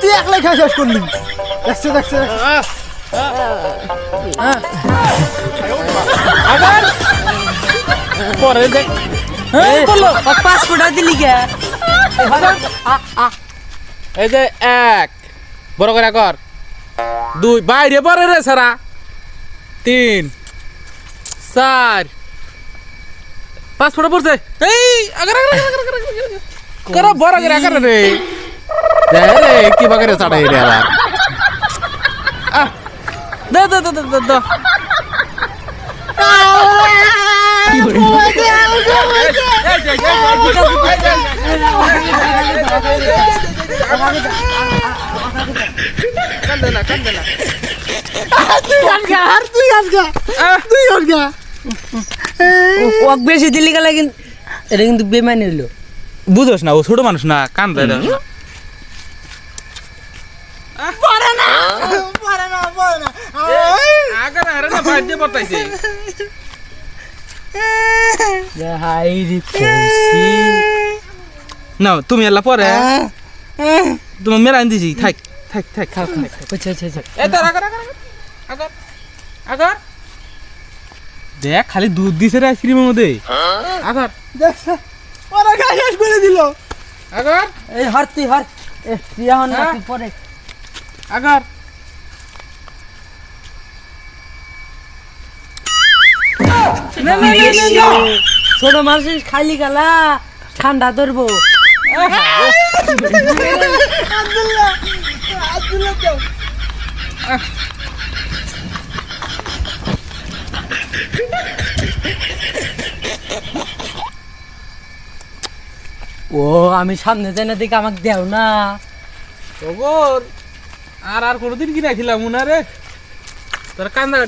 তুই একলাই খাই শেষ করলি। দেখছে দেখছে আবার? পরে দেখ পাসপোর্ট দিলি কে? এই যে এক। বড় করে কর। দুই। বাইরে পরে রে সারা। তিন। চার। পাঁচ ফুটা পড়ছে। এই আগার আগার আগার আগার। কর বড় করে আগার রে। তুই আনগা ওক বেশি দিলি গেলে কিন্তু এটা কিন্তু বেমানি হইল বুঝোস না ও ছোট মানুষ না কান্দে না পারে না পারে তুমি এলা পরে তুমি মেরা দিছি থাক থাক থাক খাও খাও আচ্ছা আচ্ছা আচ্ছা দেখ খালি দুধ দিছে রে আইসক্রিমের মধ্যে আগার দেখছে ওরা শেষ করে দিল আগার এই হর তুই হর এ তুই এখন না ছোট মানুষ খাইলি গেলা ঠান্ডা ধরবো। ও আমি সামনে যাই না দেখে আমাকে দেও না। ওগর আর আর কোনোদিন কি রাখিলাম উনারে? তোর কান্দা